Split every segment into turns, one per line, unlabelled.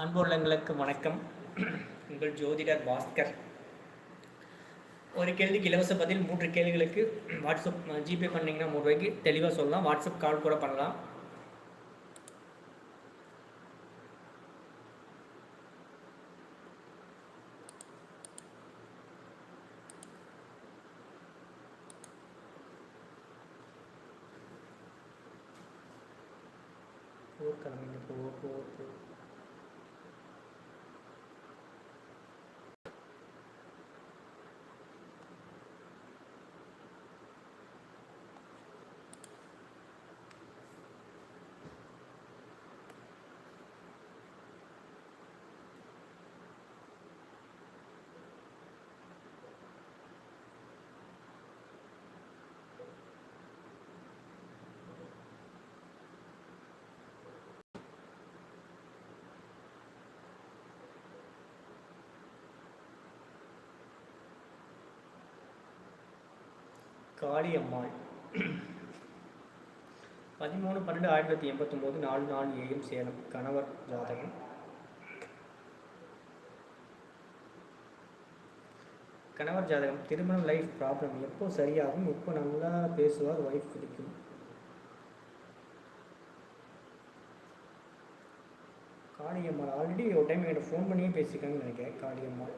அன்புள்ளங்களுக்கு வணக்கம். உங்கள் ஜோதிடர் பாஸ்கர். ஒரு கேள்விக்கு இலவச பதில் மூன்று கேள்விகளுக்கு வாட்ஸ்அப் ஜிபே பண்ணிங்கன்னா மூணு ரூபாய்க்கு தெளிவாக சொல்லலாம். வாட்ஸ்அப் கால் கூட பண்ணலாம். போர்க்கிழமைங்க போர் போர் போர் காளியம்மாள். பதிமூணு பன்னெண்டு ஆயிரத்தி தொள்ளாயிரத்தி எண்பத்தொம்போது நாலு நாலு ஏஎம் சேலம். கணவர் ஜாதகம். கணவர் ஜாதகம். திருமணம் லைஃப் ப்ராப்ளம் எப்போ சரியாகும்? எப்போ நல்லா பேசுவார்? ஒய்ஃப் பிடிக்கும். காளியம்மாள். ஆல்ரெடி ஒரு டைம் என்கிட்ட ஃபோன் பண்ணியே பேசியிருக்காங்கன்னு நினைக்கிறேன். காளியம்மாள்.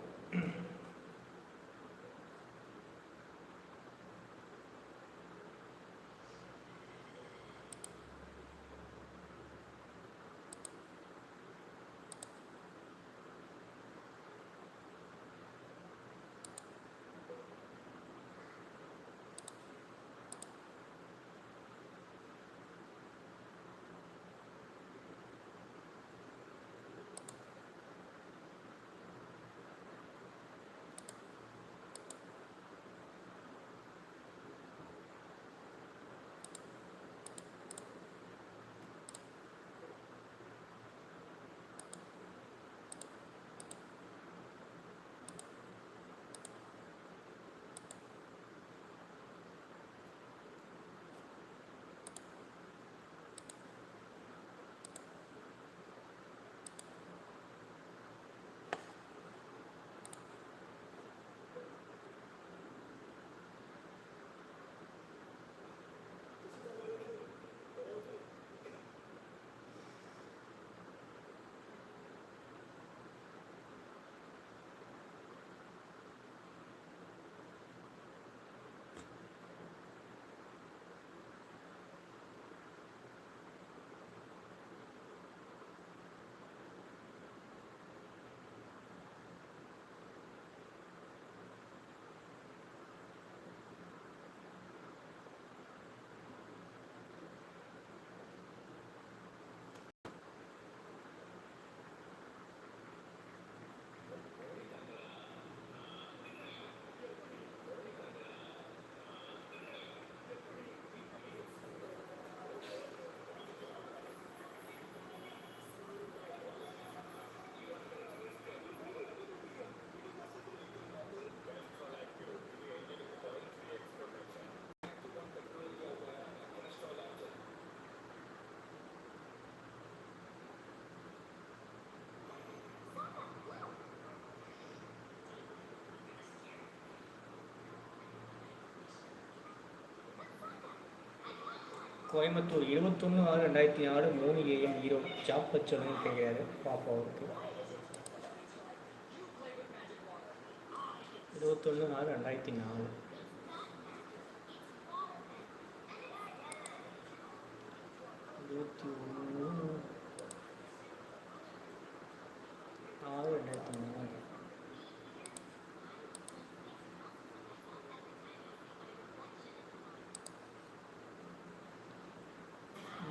கோயம்புத்தூர் இருபத்தொன்று ஆறு ரெண்டாயிரத்தி நாலு மூணு ஏஎம் ஈரோடு ஜாப் வச்சோன்னு கேட்குறாரு பாப்பா அவருக்கு. இருபத்தொன்று ஆறு ரெண்டாயிரத்தி நாலு இருபத்தி ஒன்று ஆறு ரெண்டாயிரத்தி நாலு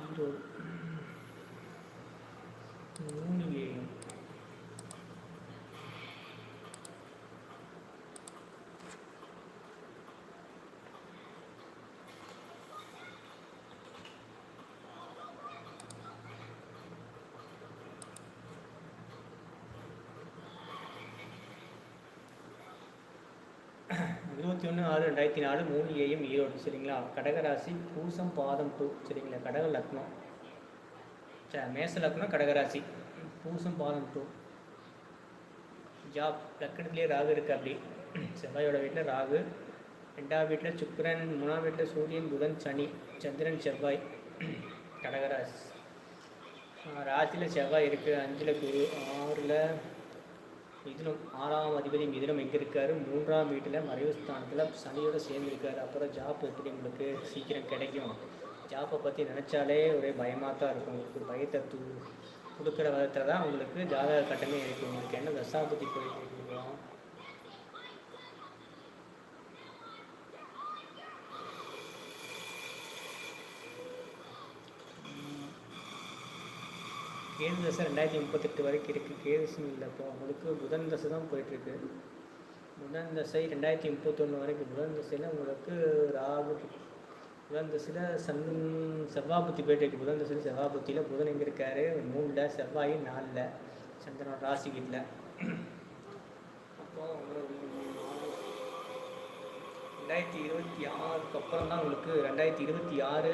ஈரோடு மூணு ஏஎம் இருபத்தி ஒன்று ஆறு ரெண்டாயிரத்தி நாலு மூணு ஏஎம் ஈரோடு சரிங்களா? கடகராசி பூசம் பாதம் டூ சரிங்களா? கடக லக்னம். ச மேச லக்னம் கடகராசி. பூசம் பாதம் டூ ஜாப் லக்கணத்துலேயே ராகு இருக்குது அப்படி. செவ்வாயோட வீட்டில் ராகு. ரெண்டாவது வீட்டில் சுக்கரன் மூணாவது வீட்டில் சூரியன் புதன் சனி சந்திரன் செவ்வாய் கடகராசி. ராசியில் செவ்வாய் இருக்குது அஞ்சில் குரு ஆறில் மிதுனம் ஆறாம் அதிபதி மிதுனம் எங்கே இருக்காரு? மூன்றாம் வீட்டில் மறைவு ஸ்தானத்தில் சனியோட சேர்ந்துருக்காரு. அப்புறம் ஜாப் எப்படி உங்களுக்கு சீக்கிரம் கிடைக்கும்? ஜாப்பை பற்றி நினச்சாலே ஒரே பயமாக தான் இருக்கும். உங்களுக்கு பயத்தை தூ கொடுக்குற விதத்தில் தான் உங்களுக்கு ஜாதக கட்டமே இருக்குது உங்களுக்கு என்ன தசாபதி போயிட்டு இருக்கீங்களோ கேது தசை ரெண்டாயிரத்தி முப்பத்தெட்டு வரைக்கும் இருக்குது கேதுசும் இல்லை இப்போ உங்களுக்கு புதன் தசை தான் போயிட்டுருக்கு புதன் தசை ரெண்டாயிரத்தி முப்பத்தொன்று வரைக்கும். புதன் தசையில் உங்களுக்கு ராகு புதன் தசையில் சன் செவ்வாபுத்தி போயிட்டு புதன் தசையில் செவ்வாபுத்தியில் புதன் எங்கே இருக்காரு? மூணில் செவ்வாய் நாலில் சந்திரன் ராசி வீட்டில் அப்போ ரெண்டாயிரத்தி இருபத்தி ஆறுக்கு அப்புறம் தான் உங்களுக்கு ரெண்டாயிரத்தி இருபத்தி ஆறு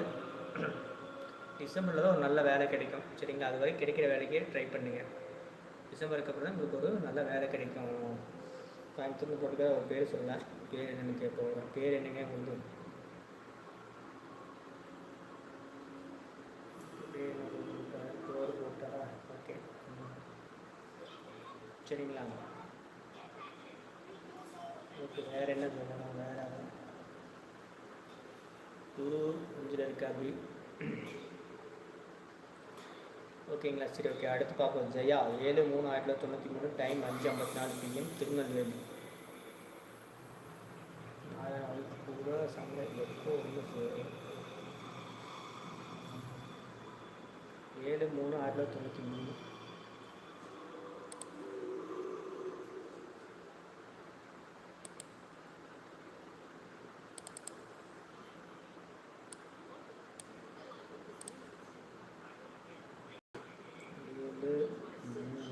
டிசம்பரில் தான் ஒரு நல்ல வேலை கிடைக்கும். சரிங்களா? அது வரைக்கும் கிடைக்கிற வேலைக்கே ட்ரை பண்ணுங்கள் டிசம்பருக்கு அப்புறம் தான் உங்களுக்கு ஒரு நல்ல வேலை கிடைக்கும். கோயம்புத்தூர் போட்டுக்க ஒரு பேர் சொல்லலாம் பேர் என்னென்னு கேட்போம். பேர் என்னங்க? உங்களுக்கு பேர் ஓகே சரிங்களா? ஓகே வேறு என்ன சொல்லணும்? வேறு குரு கொஞ்சம் இருக்கா அப்படி ஓகேங்களா? சரி ஓகே. அடுத்து பார்ப்போம். ஜெயா ஏழு மூணு ஆயிரத்தி தொள்ளாயிரத்தி தொண்ணூற்றி மூணு டைம் அஞ்சு ஐம்பத்தி நாலு பிஎம் திருநெல்வேலி. பூரா சந்தை எப்போ ஒன்று சேரும் ஏழு மூணு ஆயிரத்தி தொள்ளாயிரத்தி தொண்ணூற்றி மூணு ஏழு மூணு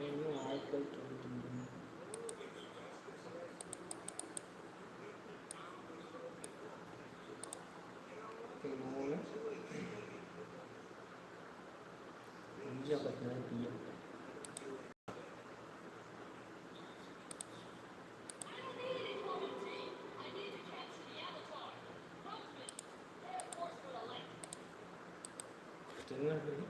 ஏழு ஆயிரத்தி தொள்ளாயிரத்தி தொண்ணூற்றி மூணு மூணு அஞ்சு ஐம்பத்தி நாலு பிஎம் திருநெல்வேலி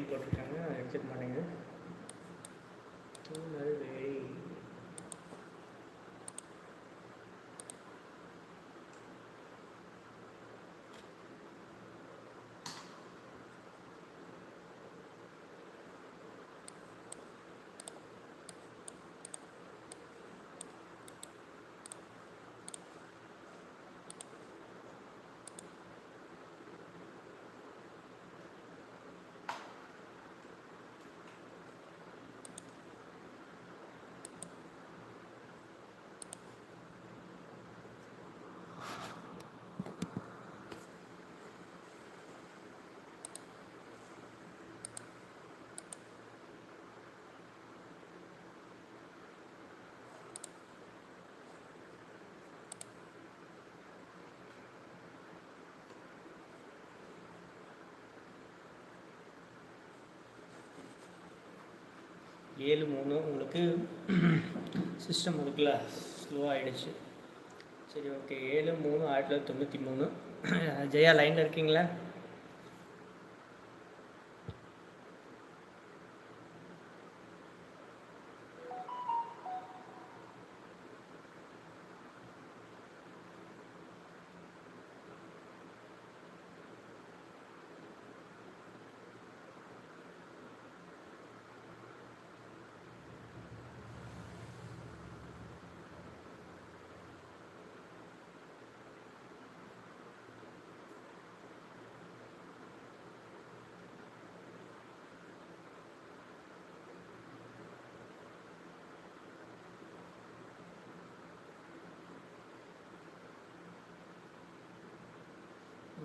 போட்டிருக்காங்க. எடுத்துக்க மாட்டேங்குது திருநெல்வேலி ஏழு மூணு உங்களுக்கு சிஸ்டம் இருக்குல்ல ஸ்லோவாக ஆகிடுச்சு சரி ஓகே ஏழு மூணு ஆயிரத்தி தொள்ளாயிரத்தி தொண்ணூற்றி மூணு. ஜெயா லைனில் இருக்கீங்களா?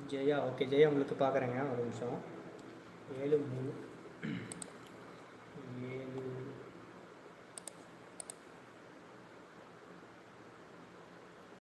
ஜெயா ஓகே ஜெயா உங்களுக்கு பார்க்குறேங்க ஒரு நிமிஷம். ஏழு மூணு.